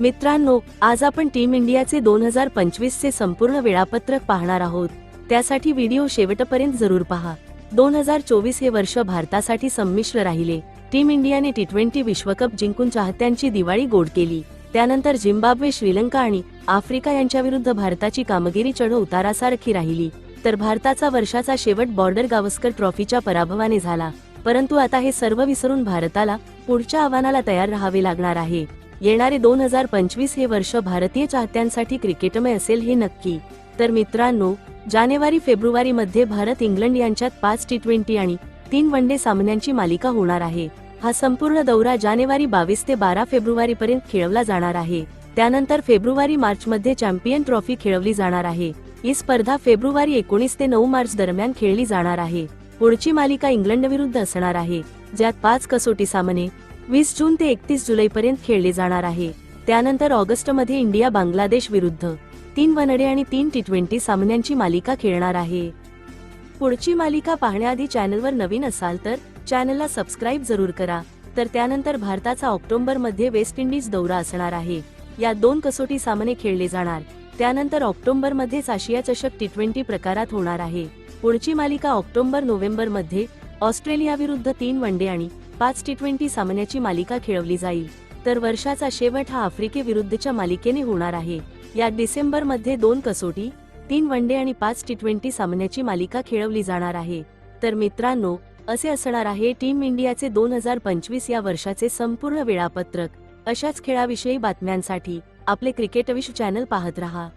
मित्रांनो आज आपण टीम इंडियाचे दोन हजार पंचवीस चे संपूर्ण वेळापत्रक पाहणार आहोत. त्यासाठी व्हिडिओ शेवटपर्यंत जरूर पहा. दोन हजार चोवीस हे वर्ष भारतासाठी संमिश्र राहिले. टीम इंडियाने टी ट्वेंटी विश्वकप जिंकून चाहत्यांची दिवाळी गोड केली. त्यानंतर झिम्बाब्वे श्रीलंका आणि आफ्रिका यांच्याविरुद्ध भारताची कामगिरी चढ उतारासारखी राहिली. तर भारताचा वर्षाचा शेवट बॉर्डर गावस्कर ट्रॉफीच्या पराभवाने झाला. परंतु आता हे सर्व विसरून भारताला पुढच्या आव्हानाला तयार राहावे लागणार आहे. येणारे दोन हजार पंचवीस हे वर्ष भारतीय चाहत्यांसाठी क्रिकेटमय असेल हे नक्की. तर मित्रांनो जानेवारी फेब्रुवारी मध्ये भारत इंग्लंड यांच्यात पाच टी ट्वेंटी आणि तीन वन डे सामन्यांची मालिका होणार आहे. हा संपूर्ण दौरा जानेवारी बावीस ते बारा फेब्रुवारी पर्यंत खेळवला जाणार आहे. त्यानंतर फेब्रुवारी मार्च मध्ये चॅम्पियन ट्रॉफी खेळवली जाणार आहे. ही स्पर्धा फेब्रुवारी एकोणीस ते नऊ मार्च दरम्यान खेळली जाणार आहे. पुढची मालिका इंग्लंड विरुद्ध असणार आहे. ज्यात पाच कसोटी सामने वीस जून ते एकतीस जुलै पर्यंत खेळले जाणार आहे. त्यानंतर ऑगस्टमध्ये इंडिया बांगलादेश विरुद्ध तीन वनडे आणि तीन टी ट्वेंटी सामन्यांची मालिका खेळणार आहे. पुढची मालिका पाहण्याआधी चॅनलवर नवीन असाल तर चॅनलला सबस्क्राईब जरूर करा. तर त्यानंतर भारताचा ऑक्टोबरमध्ये वेस्ट इंडिज दौरा असणार आहे. या दोन कसोटी सामने खेळले जाणार. त्यानंतर ऑक्टोबर मध्येच आशिया चषक टी ट्वेंटी प्रकारात होणार आहे. पुढची मालिका ऑक्टोबर नोव्हेंबरमध्ये ऑस्ट्रेलिया विरुद्ध तीन वनडे आणि पाच टी ट्वेंटी सामन्याची मालिका खेळवली जाईल. तर वर्षाचा शेवट हा आफ्रिकेविरुद्धच्या मालिकेने होणार आहे. यात डिसेंबरमध्ये दोन कसोटी तीन वनडे आणि पाच टी ट्वेंटी सामन्याची मालिका खेळवली जाणार आहे. तर मित्रांनो असे असणार आहे टीम इंडियाचे दोन हजार पंचवीस या वर्षाचे संपूर्ण वेळापत्रक. अशाच खेळाविषयी बातम्यांसाठी आपले क्रिकेटविश चॅनल पाहत रहा.